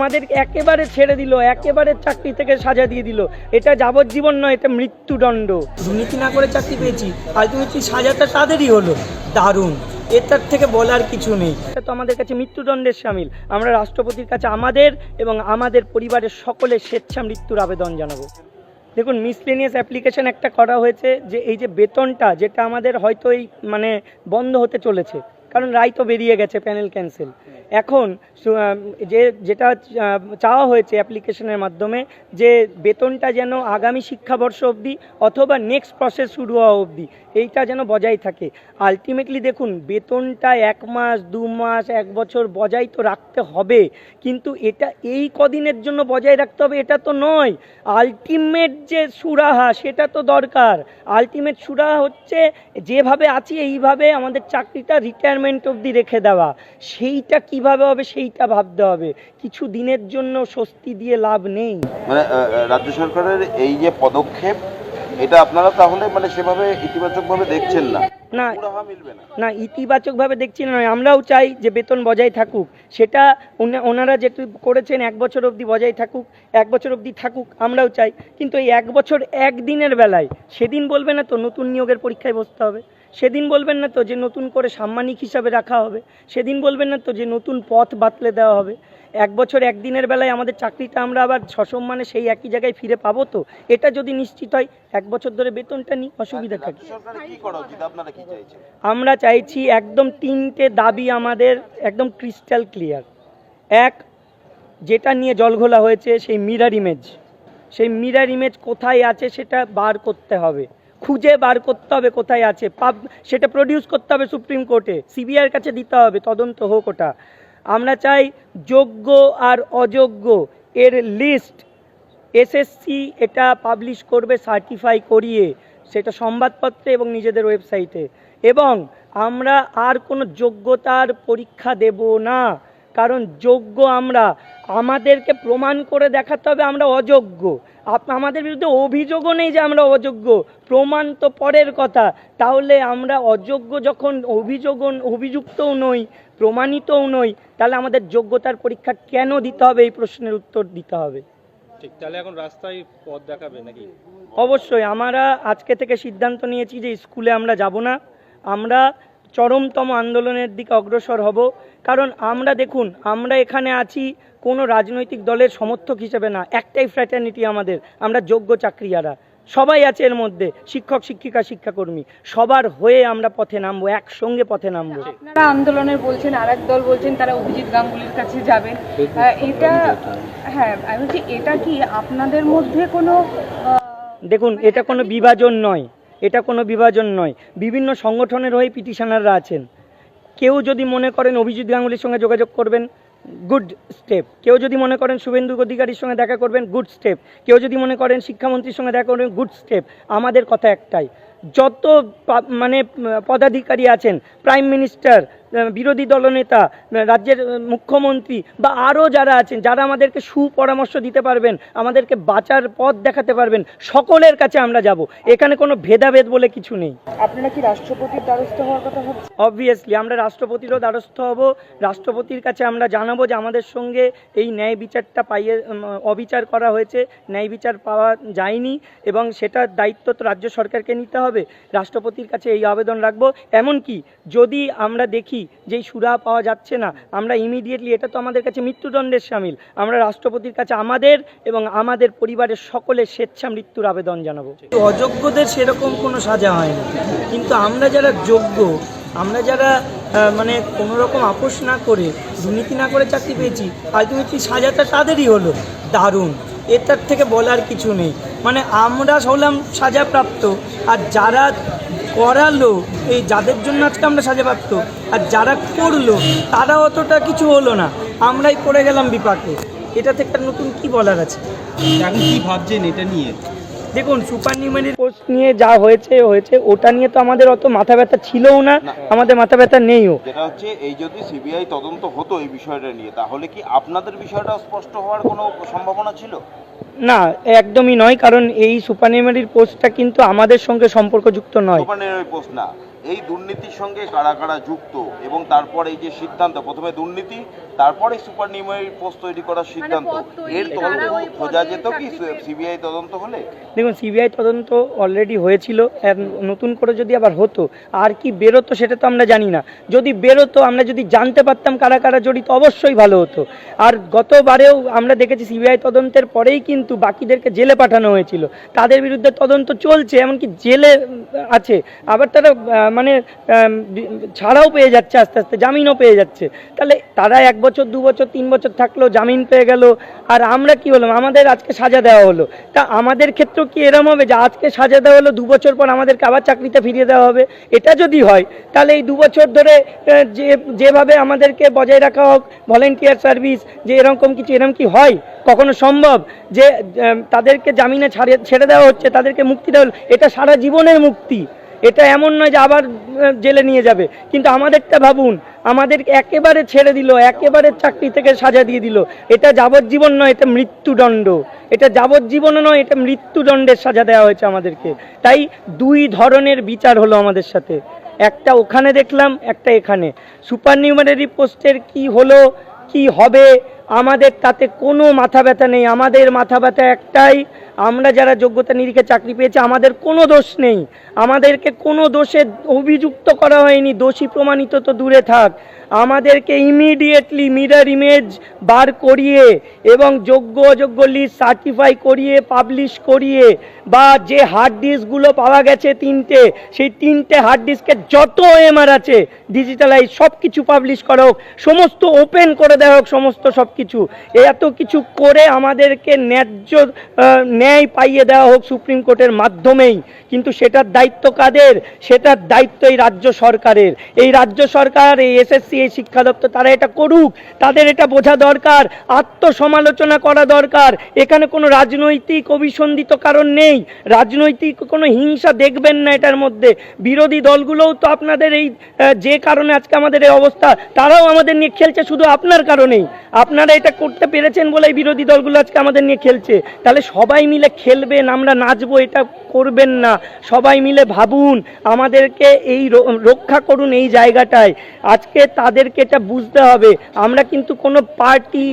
আমাদের একেবারে ছেড়ে দিল একেবারে চাকরি থেকে সাজা দিয়ে দিল। এটা যাবজ্জীবন নয় এটা মৃত্যুদণ্ড। দুর্নীতি না করে চাকরি পেয়েছি আলটিমেটলি সাজাটা তাদেরই হলো। দারুণ এটার থেকে বলার কিছু নেই। এটা তো আমাদের কাছে মৃত্যুদণ্ডের সামিল। আমরা রাষ্ট্রপতির কাছে আমাদের এবং আমাদের পরিবারের সকলের স্বেচ্ছা মৃত্যুর আবেদন জানাব। দেখুন মিসলেনিয়াস অ্যাপ্লিকেশন একটা করা হয়েছে যে এই যে বেতনটা যেটা আমাদের হয়তো এই মানে বন্ধ হতে চলেছে। কারণ রায় তো বেরিয়ে গেছে প্যানেল ক্যান্সেল এখন যে, যেটা চাওয়া হয়েছে অ্যাপ্লিকেশনের মাধ্যমে যে বেতনটা যেন আগামী শিক্ষাবর্ষ অবধি অথবা নেক্সট প্রসেস শুরু হওয়া অবধি, এইটা যেন বজায় থাকে। আলটিমেটলি দেখুন, বেতনটা এক মাস, দু মাস, এক বছর বজায় তো রাখতে হবে, কিন্তু এটা এই কদিনের জন্য বজায় রাখতে হবে, এটা তো নয়। আলটিমেট যে সুরাহা, সেটা তো দরকার। আলটিমেট সুরাহা হচ্ছে, যেভাবে আছি, এইভাবে আমাদের চাকরিটা রিটায়ারমেন্ট অবধি রেখে দেওয়া। সেইটা কীভাবে হবে সেইটা ভাবতে হবে। কিছু দিনের জন্য স্বস্তি দিয়ে লাভ নেই। মানে রাজ্য সরকারের এই যে পদক্ষেপ এটা আপনারা তাহলে মানে সেভাবে ইতিবাচকভাবে দেখছেন না? না না? ইতিবাচকভাবে দেখছি না আমরাও চাই যে বেতন বজায় থাকুক। সেটা ওনা- ওনারা যেটু করেছেন এক বছর অবধি বজায় থাকুক এক বছর অবধি থাকুক আমরাও চাই। কিন্তু এই এক বছর একদিনের বেলায় সেদিন বলবে না তো নতুন নিয়োগের পরীক্ষায় বসতে হবে। সেদিন বলবেন না তো যে নতুন করে সাম্মানিক হিসাবে রাখা হবে। সেদিন বলবেন না তো যে নতুন পথ বাতলে দেওয়া হবে। এক বছর একদিনের বেলায় আমাদের চাকরিটা আমরা আবার সসম্মানে সেই একই জায়গায় ফিরে পাবো তো? এটা যদি নিশ্চিত হয় এক বছর ধরে বেতনটা নিই অসুবিধা থাকে। আমরা চাইছি একদম তিনটে দাবি আমাদের একদম ক্রিস্টাল ক্লিয়ার এক যেটা নিয়ে জলঘোলা হয়েছে সেই মিরার ইমেজ সেই মিরার ইমেজ কোথায় আছে সেটা বার করতে হবে। খুঁজে বার করতে হবে কোথায় আছে। পাব, সেটা প্রডিউস করতে হবে সুপ্রিম কোর্টে সিবিআইয়ের কাছে দিতে হবে, তদন্ত হোক ওটা। আমরা চাই যোগ্য আর অযোগ্য এর লিস্ট এসএসসি এটা পাবলিশ করবে সার্টিফাই করিয়ে, সেটা সংবাদপত্রে এবং নিজেদের ওয়েবসাইটে এবং আমরা আর কোনো যোগ্যতার পরীক্ষা দেব না, কারণ যোগ্য আমরা আমাদেরকে প্রমাণ করে দেখাতে হবে আমরা অযোগ্য। আমাদের বিরুদ্ধে অভিযোগও নেই যে আমরা অযোগ্য। প্রমাণ তো পরের কথা। তাহলে আমরা অযোগ্য যখন অভিযোগ অভিযুক্তও নই প্রমাণিতও নই তাহলে আমাদের যোগ্যতার পরীক্ষা কেন দিতে হবে? এই প্রশ্নের উত্তর দিতে হবে। ঠিক তাহলে এখন রাস্তায় পথ দেখাবে নাকি? অবশ্যই। আমরা আজকে থেকে সিদ্ধান্ত নিয়েছি যে স্কুলে আমরা যাব না। আমরা চরমতম আন্দোলনের দিকে অগ্রসর হব। কারণ আমরা দেখুন আমরা এখানে আছি কোনো রাজনৈতিক দলের সমর্থক হিসেবে না একটাই ফ্র্যাটার্নিটি আমাদের আমরা যোগ্য চাকরিয়ারা। সবাই আছে এর মধ্যে শিক্ষক শিক্ষিকা শিক্ষাকর্মী। সবার হয়ে আমরা পথে নামবো একসঙ্গে পথে নামবো। আপনারা আন্দোলনের বলছেন আর দল বলছেন তারা অভিজিৎ গাঙ্গুলির কাছে যাবেন। এটা হ্যাঁ আমি বলছি এটা কি আপনাদের মধ্যে কোনো দেখুন এটা কোনো বিভাজন নয় এটা কোনো বিভাজন নয়। বিভিন্ন সংগঠনের হয়ে পিটিশনাররা আছেন। কেউ যদি মনে করেন অভিজিৎ গাঙ্গুলির সঙ্গে যোগাযোগ করবেন গুড স্টেপ কেউ যদি মনে করেন শুভেন্দু অধিকারীর সঙ্গে দেখা করবেন গুড স্টেপ কেউ যদি মনে করেন শিক্ষামন্ত্রীর সঙ্গে দেখা করবেন গুড স্টেপ আমাদের কথা একটাই। যত মানে পদাধিকারী আছেন প্রাইম মিনিস্টার বিরোধী দলনেতা রাজ্যের মুখ্যমন্ত্রী বা আরও যারা আছেন যারা আমাদেরকে সুপরামর্শ দিতে পারবেন আমাদেরকে বাঁচার পথ দেখাতে পারবেন সকলের কাছে আমরা যাব। এখানে কোনো ভেদাভেদ বলে কিছু নেই। আপনারা কি রাষ্ট্রপতির দ্বারস্থ হওয়ার কথা ভাবছেন? অবভিয়াসলি আমরা রাষ্ট্রপতিরও দ্বারস্থ হব। রাষ্ট্রপতির কাছে আমরা জানাব যে আমাদের সঙ্গে এই ন্যায় বিচারটা পাইয়ে অবিচার করা হয়েছে। ন্যায় বিচার পাওয়া যায়নি এবং সেটার দায়িত্ব তো রাজ্য সরকারকে নিতে হবে। রাষ্ট্রপতির কাছে এই আবেদন রাখব। এমনকি যদি আমরা দেখি যে এই সুরা পাওয়া যাচ্ছে না। আমরা ইমিডিয়েটলি এটা তো আমাদের কাছে মৃত্যুদণ্ডের সামিল। আমরা রাষ্ট্রপতির কাছে আমাদের এবং আমাদের পরিবারের সকলের স্বেচ্ছা মৃত্যুর আবেদন জানাব। অযোগ্যদের সেরকম কোনো সাজা হয় না। কিন্তু আমরা যারা যোগ্য, আমরা যারা মানে কোনো রকম আপোষ না করে, দুর্নীতি না করে চাকরি পেয়েছি আলটিমেটলি সাজাটা তাদেরই হলো। দারুণ। এটার থেকে বলার কিছু নেই। মানে আমরা হলাম সাজাপ্রাপ্ত। আর যারা করালো, এই যাদের জন্য আজকে আমরা সাজাপ্রাপ্ত আর যারা করল, তারা অতটা কিছু হলো না। আমরাই পড়ে গেলাম বিপাকে। এটা থেকে আর নতুন কি বলার আছে? এখন কি ভাবছেন এটা নিয়ে? দেখুন সুপার নিউমারি পোস্ট নিয়ে যা হয়েছে হয়েছে ওটা নিয়ে তো আমাদের অত মাথা ব্যথা ছিলও না। আমাদের মাথা ব্যথা নেইও। যেটা হচ্ছে এই যদি সিবিআই তদন্ত হতো এই বিষয়টা নিয়ে তাহলে কি আপনাদের বিষয়টা স্পষ্ট হওয়ার কোনো সম্ভাবনা ছিল? না একদমই নয় কারণ এই সুপার নিউমারির পোস্টটা কিন্তু আমাদের সঙ্গে সম্পর্কযুক্ত নয়। ওই পোস্ট না এই দুর্নীতির সঙ্গে কারা কারা যুক্ত এবং তারপর এই যে সিদ্ধান্ত প্রথমে দুর্নীতি তারপরে সুপার নিউমারি পোস্ট তৈরি করার সিদ্ধান্ত। এর তদন্ত খোঁজা যেত কি সিবিআই তদন্ত হলে? দেখুন সিবিআই তদন্ত অলরেডি হয়েছিল নতুন করে যদি আবার হতো আর কি বেরোতো সেটা তো আমরা জানি না। যদি বেরোতো আমরা যদি জানতে পারতাম কারা কারা জড়িত অবশ্যই ভালো হতো। আর গতবারেও আমরা দেখেছি সিবিআই তদন্তের পরেই কিন্তু বাকিদেরকে জেলে পাঠানো হয়েছিল। তাদের বিরুদ্ধে তদন্ত চলছে এমনকি জেলে আছে। আবার তারা আহ, মানে ছাড়াও পেয়ে যাচ্ছে আস্তে আস্তে জামিনও পেয়ে যাচ্ছে। তাহলে তারা এক বছর, দু বছর, তিন বছর থাকল, জামিন পেয়ে গেল। আর আমরা কি হলাম? আমাদের আজকে সাজা দেওয়া হলো। তা আমাদের ক্ষেত্রেও কি এরম হবে যে আজকে সাজা দেওয়া হলো, দু বছর পর আমাদেরকে আবার চাকরিতে ফিরিয়ে দেওয়া হবে? এটা যদি হয়, তাহলে এই দু বছর ধরে যে, যেভাবে আমাদেরকে বজায় রাখা হোক ভলেন্টিয়ার সার্ভিস যে এরকম কিছু এরকম কি হয়? কখনো সম্ভব যে তাদেরকে জামিনে ছাড়ে ছেড়ে দেওয়া হচ্ছে, তাদেরকে মুক্তি দেওয়া এটা সারা জীবনের মুক্তি। এটা এমন নয় যে আবার জেলে নিয়ে যাবে। কিন্তু আমাদেরটা ভাবুন, আমাদের একেবারে ছেড়ে দিল, একেবারে চাকরি থেকে সাজা দিয়ে দিল। এটা যাবজ্জীবন নয়, এটা মৃত্যুদণ্ড। এটা যাবজ্জীবন নয়, এটা মৃত্যুদণ্ডের সাজা দেওয়া হয়েছে আমাদেরকে। তাই দুই ধরনের বিচার হলো আমাদের সাথে। একটা ওখানে দেখলাম, একটা এখানে। সুপার নিউমারি পোস্টের কি হলো, কি হবে আমাদের তাতে কোনো মাথা ব্যথা নেই। আমাদের মাথা ব্যথা একটাই, আমরা যারা যোগ্যতা নিরিখে চাকরি পেয়েছি, আমাদের কোনো দোষ নেই। আমাদেরকে কোনো দোষে অভিযুক্ত করা হয়নি, দোষী প্রমাণিত তো দূরে থাক। আমাদেরকে ইমিডিয়েটলি মিরার ইমেজ বার করিয়ে এবং যোগ্য অযোগ্য লিস্ট সার্টিফাই করিয়ে পাবলিশ করিয়ে বা যে হার্ড ডিস্কগুলো পাওয়া গেছে তিনটে, সেই তিনটে হার্ড ডিস্কের যত এমআর আছে ডিজিটালাইজ সব কিছু পাবলিশ করা হোক, সমস্ত ওপেন করে দেওয়া হোক, সমস্ত সব কিছু এত কিছু করে আমাদেরকে ন্যায্য ন্যায় পাইয়ে দেওয়া হোক সুপ্রিম কোর্টের মাধ্যমেই। কিন্তু সেটার দায়িত্ব কাদের? সেটার দায়িত্ব এই রাজ্য সরকারের। এই রাজ্য সরকার, এই এসএসসি, এই শিক্ষা দপ্তর, তারা এটা করুক। তাদের এটা বোঝা দরকার, আত্মসমালোচনা করা দরকার। এখানে কোনো রাজনৈতিক অভিসন্ধিত কারণ নেই। রাজনৈতিক কোনো হিংসা দেখবেন না এটার মধ্যে। বিরোধী দলগুলোও তো আপনাদের এই যে কারণে আজকে আমাদের এই অবস্থা, তারাও আমাদের নিয়ে খেলছে শুধু আপনার কারণেই। আপনারা এটা করতে পেরেছেন বলেই বিরোধী দলগুলো আজকে আমাদের নিয়ে খেলছে। তাহলে সবাই মিলে খেলবেন আমরা নাচবো, এটা করবেন না। সবাই মিলে ভাবুন, আমাদেরকে এই রক্ষা করুন এই জায়গাটায়। আজকে তাদেরকে এটা বুঝতে হবে। আমরা কিন্তু কোনো পার্টি